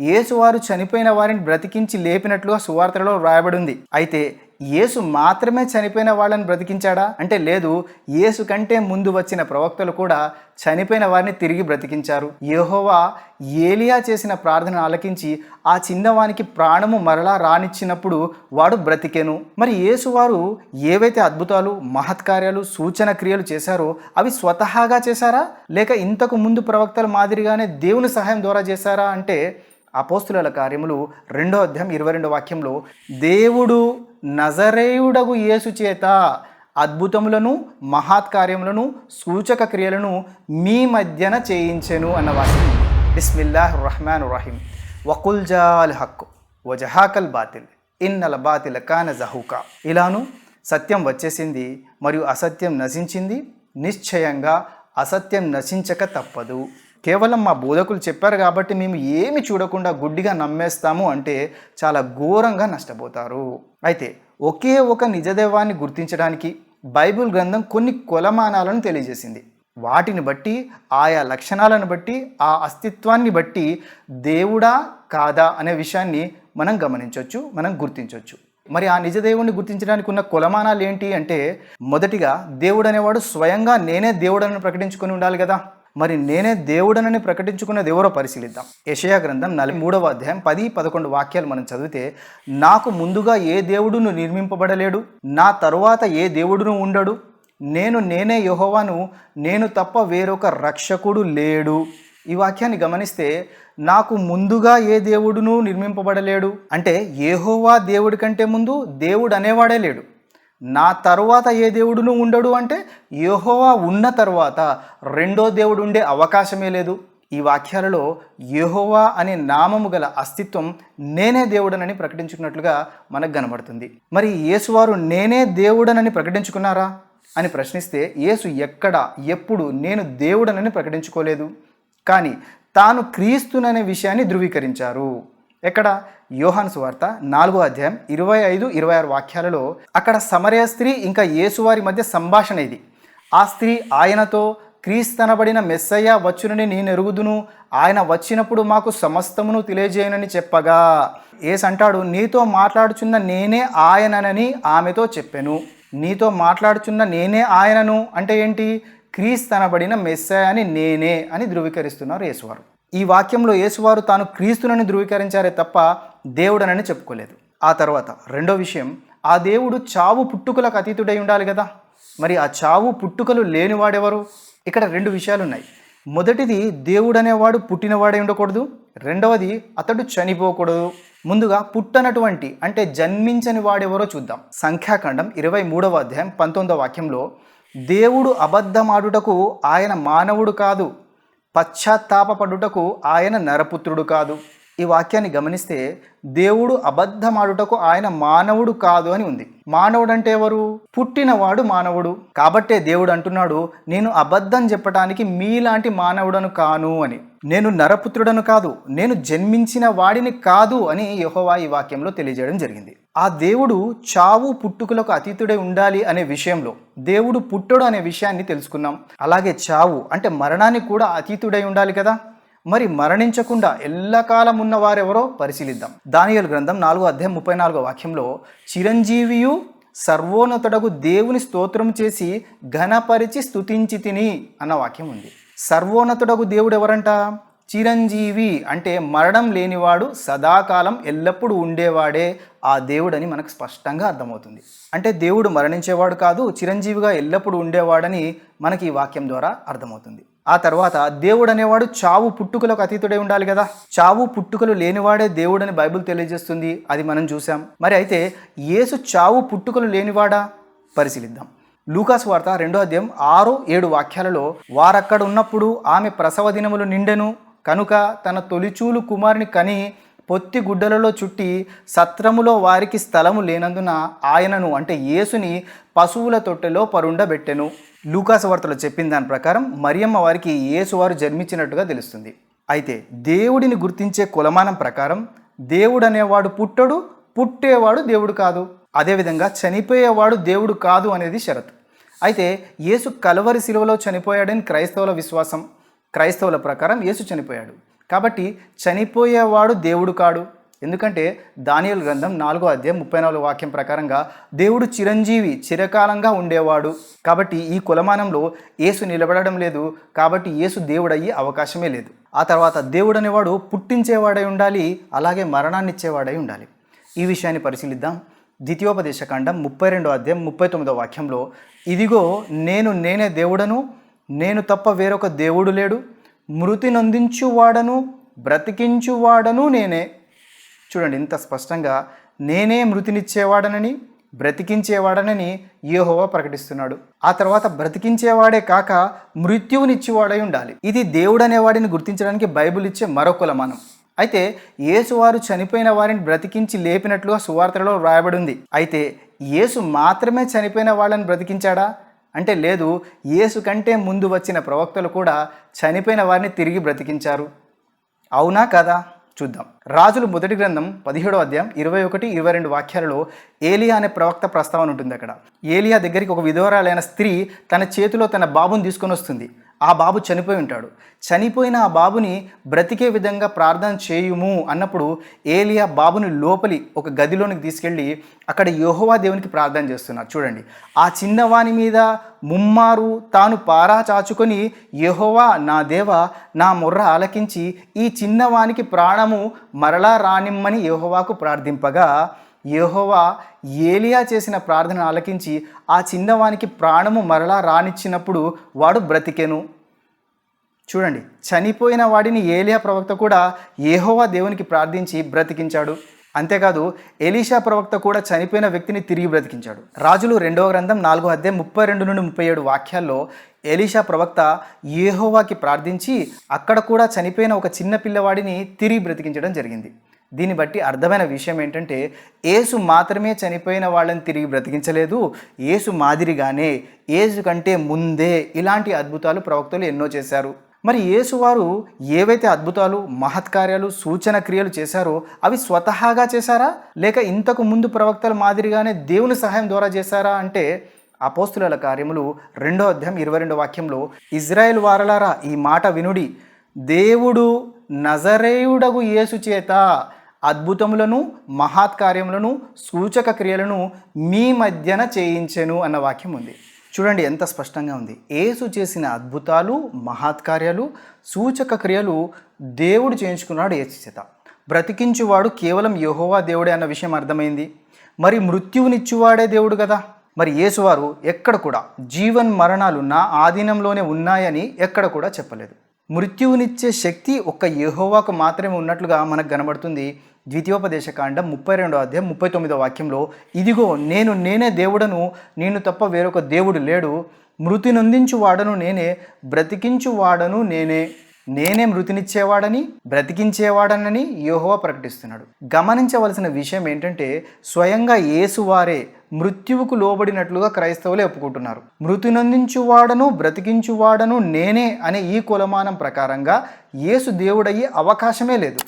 యేసువారు చనిపోయిన వారిని బ్రతికించి లేపినట్లుగా సువార్తలలో వ్రాయబడి ఉంది అయితే యేసు మాత్రమే చనిపోయిన వాళ్ళని బ్రతికించాడా? అంటే లేదు యేసు కంటే ముందు వచ్చిన ప్రవక్తలు కూడా చనిపోయిన వారిని తిరిగి బ్రతికించారు. యెహోవా ఏలియా చేసిన ప్రార్థన ఆలకించి ఆ చిన్నవానికి ప్రాణము మరలా రానిచ్చినప్పుడు వాడు బ్రతికెను. మరి యేసువారు ఏవైతే అద్భుతాలు మహత్కార్యాలు సూచన క్రియలు చేశారో అవి స్వతహాగా చేశారా? లేక ఇంతకు ముందు ప్రవక్తల మాదిరిగానే దేవుని సహాయం ద్వారా చేశారా? అంటే అపోస్తుల కార్యములు రెండో అధ్యాయం ఇరవై రెండు వాక్యంలో దేవుడు నజరేయుడగు యేసు చేత అద్భుతములను మహాత్కార్యములను సూచక క్రియలను మీ మధ్యన చేయించెను అన్న వాక్యం. బిస్మిల్లాహ్ రహమాన్ రహీం. వకుల్ జాల్ హక్కు వజహాకల్ బాతిల్ ఇన్నల బాతిల్ కాన జహూకా ఇలాను సత్యం వచ్చేసింది మరియు అసత్యం నశించింది. నిశ్చయంగా అసత్యం నశించక తప్పదు. కేవలం మా బోధకులు చెప్పారు కాబట్టి మేము ఏమి చూడకుండా గుడ్డిగా నమ్మేస్తాము అంటే చాలా ఘోరంగా నష్టపోతారు. అయితే ఒకే ఒక నిజదైవాన్ని గుర్తించడానికి బైబిల్ గ్రంథం కొన్ని కొలమానాలను తెలియజేసింది. వాటిని బట్టి ఆయా లక్షణాలను బట్టి ఆ అస్తిత్వాన్ని బట్టి దేవుడా కాదా అనే విషయాన్ని మనం గమనించవచ్చు మనం గుర్తించవచ్చు మరి ఆ నిజదేవుణ్ణి గుర్తించడానికి ఉన్న కొలమానాలు ఏంటి అంటే మొదటిగా దేవుడు అనేవాడు స్వయంగా నేనే దేవుడని ప్రకటించుకొని ఉండాలి కదా. మరి నేనే దేవుడనని ప్రకటించుకున్నది ఎవరో పరిశీలిద్దాం. యషయా గ్రంథం నలభై మూడవ అధ్యాయం పది పదకొండు వాక్యాలు మనం చదివితే నాకు ముందుగా ఏ దేవుడును నిర్మింపబడలేడు? నా తరువాత ఏ దేవుడును ఉండడు? నేను నేనే యహోవాను నేను తప్ప వేరొక రక్షకుడు లేడు. ఈ వాక్యాన్ని గమనిస్తే నాకు ముందుగా ఏ దేవుడును నిర్మింపబడలేడు? అంటే ఏహోవా దేవుడి కంటే ముందు దేవుడు అనేవాడే లేడు. నా తరువాత ఏ దేవుడును ఉండడు అంటే యెహోవా ఉన్న తరువాత రెండో దేవుడు ఉండే అవకాశమే లేదు. ఈ వాక్యాలలో యెహోవా అనే నామము గల అస్తిత్వం నేనే దేవుడనని ప్రకటించుకున్నట్లుగా మనకు కనబడుతుంది. మరి యేసువారు నేనే దేవుడనని ప్రకటించుకున్నారా? అని ప్రశ్నిస్తే యేసు ఎక్కడ ఎప్పుడు నేను దేవుడనని ప్రకటించుకోలేదు. కానీ తాను క్రీస్తుననే విషయాన్ని ధృవీకరించారు. ఎక్కడ? యోహాను సువార్త నాలుగో అధ్యాయం ఇరవై ఐదు ఇరవై ఆరు వాక్యాలలో అక్కడ సమరయ స్త్రీ ఇంకా యేసువారి మధ్య సంభాషణ ఇది. ఆ స్త్రీ ఆయనతో క్రీస్తనబడిన మెస్సయ్య వచ్చునని నేను ఎరుగుదును ఆయన వచ్చినప్పుడు మాకు సమస్తమును తెలియజేయనని చెప్పగా. ఏస్ అంటాడు నీతో మాట్లాడుచున్న నేనే ఆయననని ఆమెతో చెప్పాను. నీతో మాట్లాడుచున్న నేనే ఆయనను. అంటే ఏంటి? క్రీస్తనబడిన మెస్సయ్య అని నేనే అని ధృవీకరిస్తున్నారు యేసువారు. ఈ వాక్యంలో యేసువారు తాను క్రీస్తునని ధృవీకరించారే తప్ప దేవుడనని చెప్పుకోలేదు. ఆ తర్వాత రెండో విషయం ఆ దేవుడు చావు పుట్టుకలకు అతీతుడై ఉండాలి కదా. మరి ఆ చావు పుట్టుకలు లేనివాడెవరు? ఇక్కడ రెండు విషయాలు ఉన్నాయి మొదటిది దేవుడు అనేవాడు పుట్టినవాడే ఉండకూడదు. రెండవది అతడు చనిపోకూడదు. ముందుగా పుట్టనటువంటి అంటే జన్మించని వాడెవరో చూద్దాం. సంఖ్యాకాండం ఇరవై మూడవ అధ్యాయం పంతొమ్మిదవ వాక్యంలో దేవుడు అబద్ధమాడుటకు ఆయన మానవుడు కాదు. పశ్చాత్తాపడుటకు ఆయన నరపుత్రుడు కాదు. ఈ వాక్యాన్ని గమనిస్తే దేవుడు అబద్ధమాడుటకు ఆయన మానవుడు కాదు అని ఉంది. మానవుడు అంటే ఎవరు? పుట్టినవాడు మానవుడు. కాబట్టే దేవుడు అంటున్నాడు నేను అబద్ధం చెప్పడానికి మీలాంటి మానవుడను కాను అని. నేను నరపుత్రుడను కాదు నేను జన్మించిన వాడిని కాదు అని యహోవా ఈ వాక్యంలో తెలియజేయడం జరిగింది. ఆ దేవుడు చావు పుట్టుకులకు అతీతుడై ఉండాలి అనే విషయంలో దేవుడు పుట్టడు అనే విషయాన్ని తెలుసుకున్నాం. అలాగే చావు అంటే మరణానికి కూడా అతీతుడై ఉండాలి కదా? మరి మరణించకుండా ఎల్లకాలం ఉన్న వారెవరో పరిశీలిద్దాం. దానియలు గ్రంథం నాలుగో అధ్యాయం ముప్పై నాలుగో వాక్యంలో చిరంజీవియు సర్వోన్నతుడకు దేవుని స్తోత్రం చేసి ఘనపరిచి స్తుతించి తిని అన్న వాక్యం ఉంది. సర్వోన్నతుడకు దేవుడు ఎవరంట? చిరంజీవి అంటే మరణం లేనివాడు సదాకాలం ఎల్లప్పుడూ ఉండేవాడే ఆ దేవుడని మనకు స్పష్టంగా అర్థమవుతుంది. అంటే దేవుడు మరణించేవాడు కాదు చిరంజీవిగా ఎల్లప్పుడూ ఉండేవాడని మనకి ఈ వాక్యం ద్వారా అర్థమవుతుంది. ఆ తర్వాత దేవుడు అనేవాడు చావు పుట్టుకలకు అతీతుడై ఉండాలి కదా. చావు పుట్టుకలు లేనివాడే దేవుడని బైబిల్ తెలియజేస్తుంది. అది మనం చూసాం మరి అయితే యేసు చావు పుట్టుకలు లేనివాడా? పరిశీలిద్దాం. లూకాస్ వార్త రెండో అధ్యాయం ఆరు ఏడు వాక్యాలలో వారక్కడ ఉన్నప్పుడు ఆమె ప్రసవ దినములు నిండెను. కనుక తన తొలిచూలు కుమారుని కని పొత్తి గుడ్డలలో చుట్టి సత్రములో వారికి స్థలము లేనందున ఆయనను అంటే యేసుని పశువుల తొట్టెలో పరుండబెట్టెను. లూకాసు వార్తలో చెప్పిన దాని ప్రకారం మరియమ్మ వారికి యేసు వారు జన్మించినట్టుగా తెలుస్తుంది. అయితే దేవుడిని గుర్తించే కులమానం ప్రకారం దేవుడు అనేవాడు పుట్టడు పుట్టేవాడు దేవుడు కాదు. అదేవిధంగా చనిపోయేవాడు దేవుడు కాదు అనేది షరతు. అయితే యేసు కలవరి శిలువలో చనిపోయాడని క్రైస్తవుల విశ్వాసం క్రైస్తవుల ప్రకారం యేసు చనిపోయాడు. కాబట్టి చనిపోయేవాడు దేవుడు కాడు. ఎందుకంటే దానియలు గ్రంథం నాలుగో అధ్యాయం ముప్పై నాలుగు వాక్యం ప్రకారంగా దేవుడు చిరంజీవి చిరకాలంగా ఉండేవాడు. కాబట్టి ఈ కులమానంలో యేసు నిలబడడం లేదు. కాబట్టి యేసు దేవుడయ్యే అవకాశమే లేదు. ఆ తర్వాత దేవుడు అనేవాడు పుట్టించేవాడై ఉండాలి అలాగే మరణాన్ని ఇచ్చేవాడై ఉండాలి. ఈ విషయాన్ని పరిశీలిద్దాం. ద్వితీయోపదేశ కాండం ముప్పై రెండో అధ్యాయం ముప్పై తొమ్మిదో వాక్యంలో ఇదిగో నేను నేనే దేవుడను నేను తప్ప వేరొక దేవుడు లేడు. మృతి నొందించువాడను బ్రతికించువాడను నేనే. చూడండి ఇంత స్పష్టంగా నేనే మృతినిచ్చేవాడనని బ్రతికించేవాడనని యేహోవా ప్రకటిస్తున్నాడు. ఆ తర్వాత బ్రతికించేవాడే కాక మృత్యువునిచ్చేవాడై ఉండాలి. ఇది దేవుడు అనేవాడిని గుర్తించడానికి బైబిల్ ఇచ్చే మరొక కులమానం అయితే యేసువారు చనిపోయిన వారిని బ్రతికించి లేపినట్లుగా సువార్తలో వ్రాయబడి ఉంది. అయితే యేసు మాత్రమే చనిపోయిన వాళ్ళని బ్రతికించాడా? అంటే లేదు యేసు కంటే ముందు వచ్చిన ప్రవక్తలు కూడా చనిపోయిన వారిని తిరిగి బ్రతికించారు. అవునా కదా? చూద్దాం. రాజులు మొదటి గ్రంథం పదిహేడో అధ్యాయం ఇరవై ఒకటి ఇరవై రెండు వాక్యాలలో ఏలియా అనే ప్రవక్త ప్రస్తావన ఉంటుంది అక్కడ. ఏలియా దగ్గరికి ఒక విధవరాలైన స్త్రీ తన చేతిలో తన బాబుని తీసుకొని వస్తుంది. ఆ బాబు చనిపోయి ఉంటాడు. చనిపోయిన ఆ బాబుని బ్రతికే విధంగా ప్రార్థన చేయుము అన్నప్పుడు ఏలియా బాబుని లోపలి ఒక గదిలోనికి తీసుకెళ్ళి అక్కడ యెహోవా దేవునికి ప్రార్థన చేస్తున్నారు చూడండి. ఆ చిన్నవాని మీద ముమ్మారు తాను పారా చాచుకొని యహోవా నా దేవ నా మొర్ర ఆలకించి ఈ చిన్నవానికి ప్రాణము మరలా రానిమ్మని యహోవాకు ప్రార్థింపగా యెహోవా ఏలియా చేసిన ప్రార్థన ఆలకించి ఆ చిన్నవానికి ప్రాణము మరలా రానిచ్చినప్పుడు వాడు బ్రతికెను. చూడండి చనిపోయిన వాడిని ఏలియా ప్రవక్త కూడా ఏహోవా దేవునికి ప్రార్థించి బ్రతికించాడు. అంతేకాదు ఎలీషా ప్రవక్త కూడా చనిపోయిన వ్యక్తిని తిరిగి బ్రతికించాడు. రాజులు రెండవ గ్రంథం నాలుగో అధ్యాయం ముప్పై రెండు నుండి ముప్పై ఏడు వాక్యాల్లో ఎలీషా ప్రవక్త ఏహోవాకి ప్రార్థించి అక్కడ కూడా చనిపోయిన ఒక చిన్న పిల్లవాడిని తిరిగి బ్రతికించడం జరిగింది. దీన్ని బట్టి అర్థమైన విషయం ఏంటంటే ఏసు మాత్రమే చనిపోయిన వాళ్ళని తిరిగి బ్రతికించలేదు. ఏసు మాదిరిగానే ఏసు కంటే ముందే ఇలాంటి అద్భుతాలు ప్రవక్తలు ఎన్నో చేశారు. మరి యేసువారు ఏవైతే అద్భుతాలు మహత్కార్యాలు సూచన క్రియలు చేశారో అవి స్వతహాగా చేశారా? లేక ఇంతకు ముందు ప్రవక్తల మాదిరిగానే దేవుని సహాయం ద్వారా చేశారా? అంటే అపోస్తుల కార్యములు రెండో అధ్యాయం ఇరవై రెండో వాక్యంలో ఇజ్రాయెల్ వారలారా ఈ మాట వినుడి. దేవుడు నజరేయుడగు యేసు చేత అద్భుతములను మహాత్కార్యములను సూచక క్రియలను మీ మధ్యన చేయించెను అన్న వాక్యం ఉంది. చూడండి ఎంత స్పష్టంగా ఉంది. యేసు చేసిన అద్భుతాలు మహాత్కార్యాలు సూచక క్రియలు దేవుడు చేయించుకున్నాడు ఏసు చేత. బ్రతికించువాడు కేవలం యహోవా దేవుడే అన్న విషయం అర్థమైంది. మరి మృత్యువునిచ్చువాడే దేవుడు కదా? మరి యేసువారు ఎక్కడ కూడా జీవన్ మరణాలు నా ఆధీనంలోనే ఉన్నాయని ఎక్కడ కూడా చెప్పలేదు. మృత్యువునిచ్చే శక్తి ఒక్క యహోవాకు మాత్రమే ఉన్నట్లుగా మనకు కనబడుతుంది. ద్వితీయోపదేశ కాండం ముప్పై రెండో అధ్యాయం ముప్పై తొమ్మిదో వాక్యంలో ఇదిగో నేను నేనే దేవుడను నేను తప్ప వేరొక దేవుడు లేడు. మృతి నొందించు వాడను నేనే బ్రతికించు వాడను నేనే. నేనే మృతినిచ్చేవాడని బ్రతికించేవాడనని యోహోవా ప్రకటిస్తున్నాడు. గమనించవలసిన విషయం ఏంటంటే స్వయంగా యేసువారే మృత్యువుకు లోబడినట్లుగా క్రైస్తవులే ఒప్పుకుంటున్నారు. మృతి నొందించువాడను బ్రతికించువాడను నేనే అనే ఈ కులమానం ప్రకారంగా యేసు దేవుడయ్యే అవకాశమే లేదు.